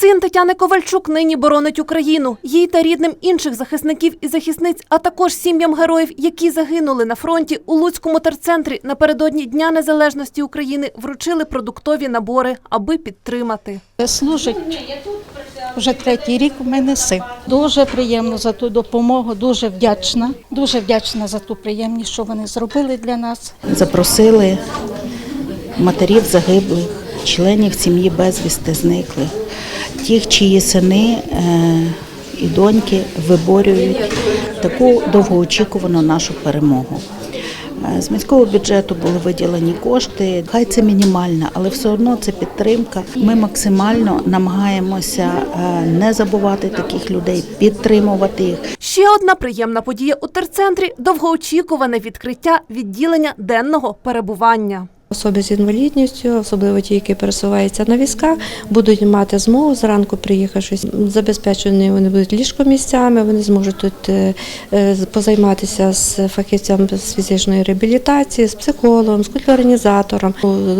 Син Тетяни Ковальчук нині боронить Україну. Їй та рідним інших захисників і захисниць, а також сім'ям героїв, які загинули на фронті у Луцькому терцентрі напередодні Дня Незалежності України, вручили продуктові набори, аби підтримати. Служить вже третій рік у мене син. Дуже приємно за ту допомогу, дуже вдячна. Дуже вдячна за ту приємність, що вони зробили для нас. запросили матерів загиблих, членів сім'ї безвісти зниклих, тих, чиї сини е, і доньки виборюють таку довгоочікувану нашу перемогу. Е, З міського бюджету були виділені кошти. Хай це мінімальна, але все одно це підтримка. Ми максимально намагаємося е, не забувати таких людей, підтримувати їх. Ще одна приємна подія у терцентрі довгоочікуване відкриття відділення денного перебування. Особи з інвалідністю, особливо ті, які пересуваються на візках, будуть мати змогу зранку приїхавши. Забезпечені вони будуть ліжкомісцями, вони зможуть тут е, е, позайматися з фахівцем з фізичної реабілітації, з психологом, з культурорганізатором,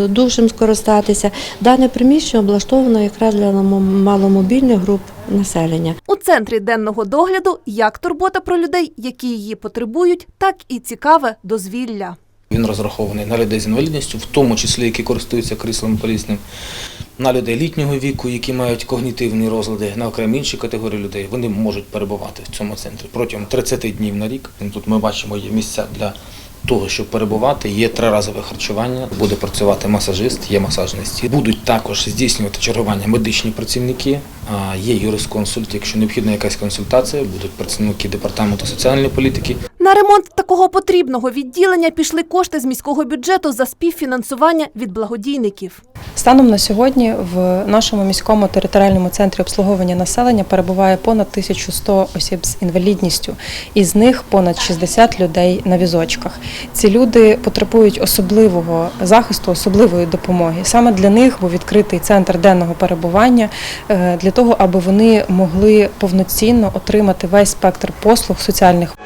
душем скористатися. Дане приміщення облаштовано якраз для маломобільних груп населення. У центрі денного догляду як турбота про людей, які її потребують, так і цікаве дозвілля. Він розрахований на людей з інвалідністю, в тому числі які користуються кріслом колісним, на людей літнього віку, які мають когнітивні розлади, на окремі інші категорії людей. Вони можуть перебувати в цьому центрі протягом 30 днів на рік. Тут ми бачимо є місця для того, щоб перебувати. Є триразове харчування, буде працювати масажист, є масажний стіл. Будуть також здійснювати чергування медичні працівники, є юрисконсульт. Якщо необхідна якась консультація, будуть працівники департаменту соціальної політики. На ремонт такого потрібного відділення пішли кошти з міського бюджету за співфінансування від благодійників. Станом на сьогодні в нашому міському територіальному центрі обслуговування населення перебуває понад 1100 осіб з інвалідністю, із них понад 60 людей на візочках. Ці люди потребують особливого захисту, особливої допомоги. Саме для них був відкритий центр денного перебування е, для того, аби вони могли повноцінно отримати весь спектр послуг соціальних.